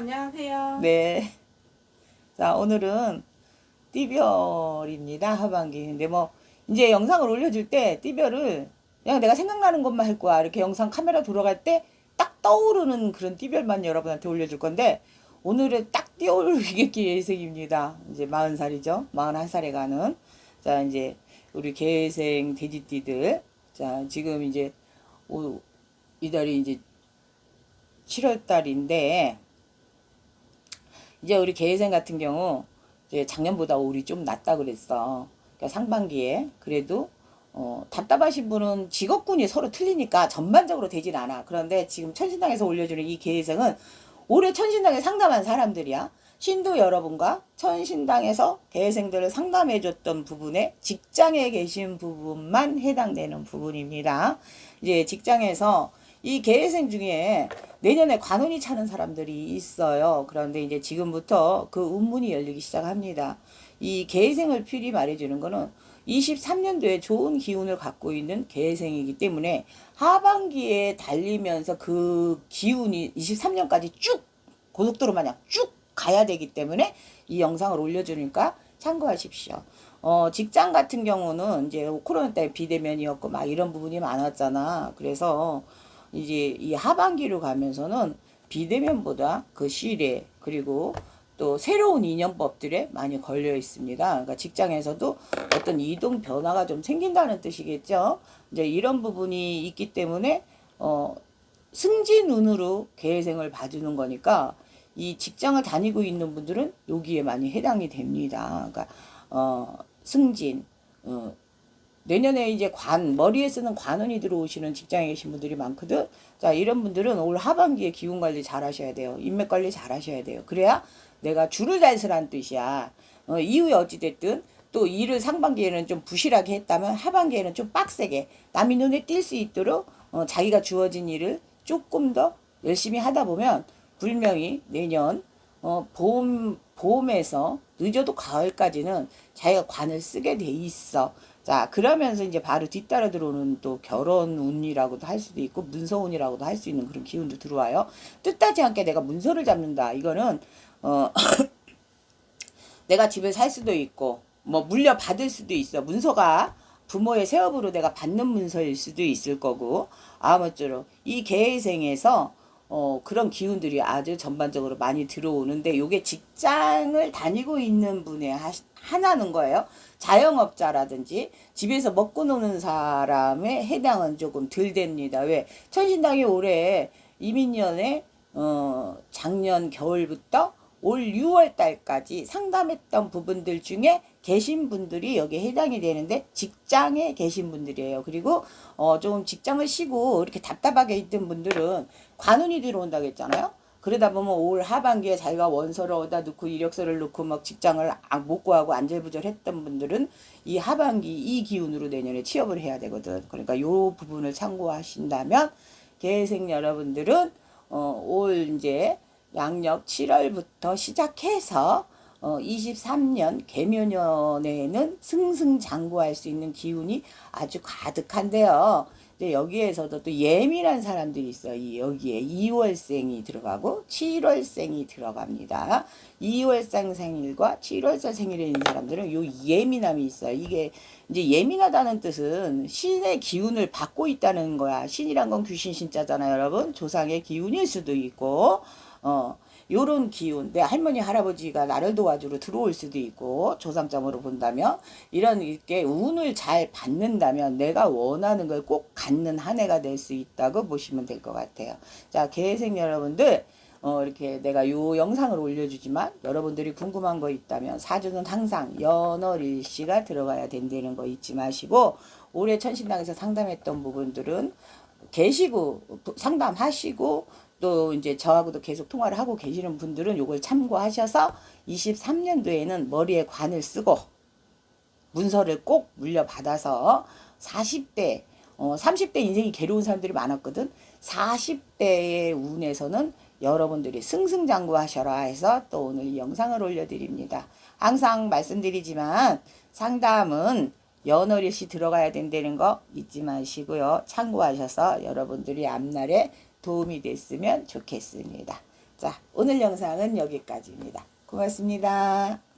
안녕하세요. 네. 자, 오늘은 띠별입니다. 하반기. 근데 뭐, 이제 영상을 올려줄 때 띠별을 그냥 내가 생각나는 것만 할 거야. 이렇게 영상 카메라 돌아갈 때 딱 떠오르는 그런 띠별만 여러분한테 올려줄 건데, 오늘은 딱 띄어올리겠기 예색입니다. 이제 40살이죠. 41살에 가는. 자, 이제 우리 개생 돼지띠들. 자, 지금 이제 오, 이달이 이제 7월 달인데, 이제 우리 개생 같은 경우 이제 작년보다 올이 좀 낫다 그랬어. 그러니까 상반기에 그래도 어, 답답하신 분은 직업군이 서로 틀리니까 전반적으로 되진 않아. 그런데 지금 천신당에서 올려주는 이 개생은 올해 천신당에 상담한 사람들이야. 신도 여러분과 천신당에서 개생들을 상담해줬던 부분에 직장에 계신 부분만 해당되는 부분입니다. 이제 직장에서 이 개생 중에 내년에 관운이 차는 사람들이 있어요. 그런데 이제 지금부터 그 운문이 열리기 시작합니다. 이 개생을 필히 말해주는 거는 23년도에 좋은 기운을 갖고 있는 개생이기 때문에 하반기에 달리면서 그 기운이 23년까지 쭉 고속도로 마냥 쭉 가야 되기 때문에 이 영상을 올려주니까 참고하십시오. 어, 직장 같은 경우는 이제 코로나 때문에 비대면이었고 막 이런 부분이 많았잖아. 그래서 이제 이 하반기로 가면서는 비대면보다 그 시일에 그리고 또 새로운 인연법들에 많이 걸려 있습니다. 그러니까 직장에서도 어떤 이동 변화가 좀 생긴다는 뜻이겠죠. 이제 이런 부분이 있기 때문에 어, 승진 운으로 계생을 봐주는 거니까 이 직장을 다니고 있는 분들은 여기에 많이 해당이 됩니다. 그러니까 어, 승진, 어, 내년에 이제 관, 머리에 쓰는 관원이 들어오시는 직장에 계신 분들이 많거든. 자, 이런 분들은 올 하반기에 기운 관리 잘 하셔야 돼요. 인맥 관리 잘 하셔야 돼요. 그래야 내가 줄을 잘 서란 뜻이야. 어, 이후에 어찌됐든 또 일을 상반기에는 좀 부실하게 했다면 하반기에는 좀 빡세게 남이 눈에 띌 수 있도록 어, 자기가 주어진 일을 조금 더 열심히 하다 보면 분명히 내년 어, 봄, 봄에서 늦어도 가을까지는 자기가 관을 쓰게 돼 있어. 자, 그러면서 이제 바로 뒤따라 들어오는 또 결혼 운이라고도 할 수도 있고 문서 운이라고도 할 수 있는 그런 기운도 들어와요. 뜻하지 않게 내가 문서를 잡는다. 이거는 어 내가 집을 살 수도 있고 뭐 물려 받을 수도 있어. 문서가 부모의 세업으로 내가 받는 문서일 수도 있을 거고 아무쪼록 이 개회생에서 어, 그런 기운들이 아주 전반적으로 많이 들어오는데 요게 직장을 다니고 있는 분의 하, 하나는 거예요. 자영업자라든지 집에서 먹고 노는 사람에 해당은 조금 덜 됩니다. 왜? 천신당이 올해 이민년에 어, 작년 겨울부터 올 6월 달까지 상담했던 부분들 중에 계신 분들이 여기에 해당이 되는데 직장에 계신 분들이에요. 그리고 어, 좀 직장을 쉬고 이렇게 답답하게 있던 분들은 관운이 들어온다고 했잖아요. 그러다 보면 올 하반기에 자기가 원서를 얻어 넣고 이력서를 넣고 막 직장을 안- 못 구하고 안절부절했던 분들은 이 하반기 이 기운으로 내년에 취업을 해야 되거든. 그러니까 요 부분을 참고하신다면 계생 여러분들은 어, 올 이제 양력 7월부터 시작해서 어, 23년 개묘년에는 승승장구할 수 있는 기운이 아주 가득한데요. 근데 여기에서도 또 예민한 사람들이 있어요. 이 여기에 2월생이 들어가고 7월생이 들어갑니다. 2월생 생일과 7월생 생일에 있는 사람들은 요 예민함이 있어요. 이게 이제 예민하다는 뜻은 신의 기운을 받고 있다는 거야. 신이란 건 귀신 신자잖아요, 여러분. 조상의 기운일 수도 있고, 어, 요런 기운, 내 할머니, 할아버지가 나를 도와주러 들어올 수도 있고, 조상점으로 본다면, 이런 이렇게 운을 잘 받는다면 내가 원하는 걸 꼭 갖는 한 해가 될 수 있다고 보시면 될 것 같아요. 자, 계생 여러분들, 어, 이렇게 내가 요 영상을 올려주지만 여러분들이 궁금한 거 있다면 사주는 항상 연월일시가 들어가야 된다는 거 잊지 마시고 올해 천신당에서 상담했던 부분들은 계시고 상담하시고 또 이제 저하고도 계속 통화를 하고 계시는 분들은 요걸 참고하셔서 23년도에는 머리에 관을 쓰고 문서를 꼭 물려받아서 40대, 어, 30대 인생이 괴로운 사람들이 많았거든. 40대의 운에서는 여러분들이 승승장구하셔라 해서 또 오늘 이 영상을 올려드립니다. 항상 말씀드리지만 상담은 연월일시 들어가야 된다는 거 잊지 마시고요. 참고하셔서 여러분들이 앞날에 도움이 됐으면 좋겠습니다. 자, 오늘 영상은 여기까지입니다. 고맙습니다.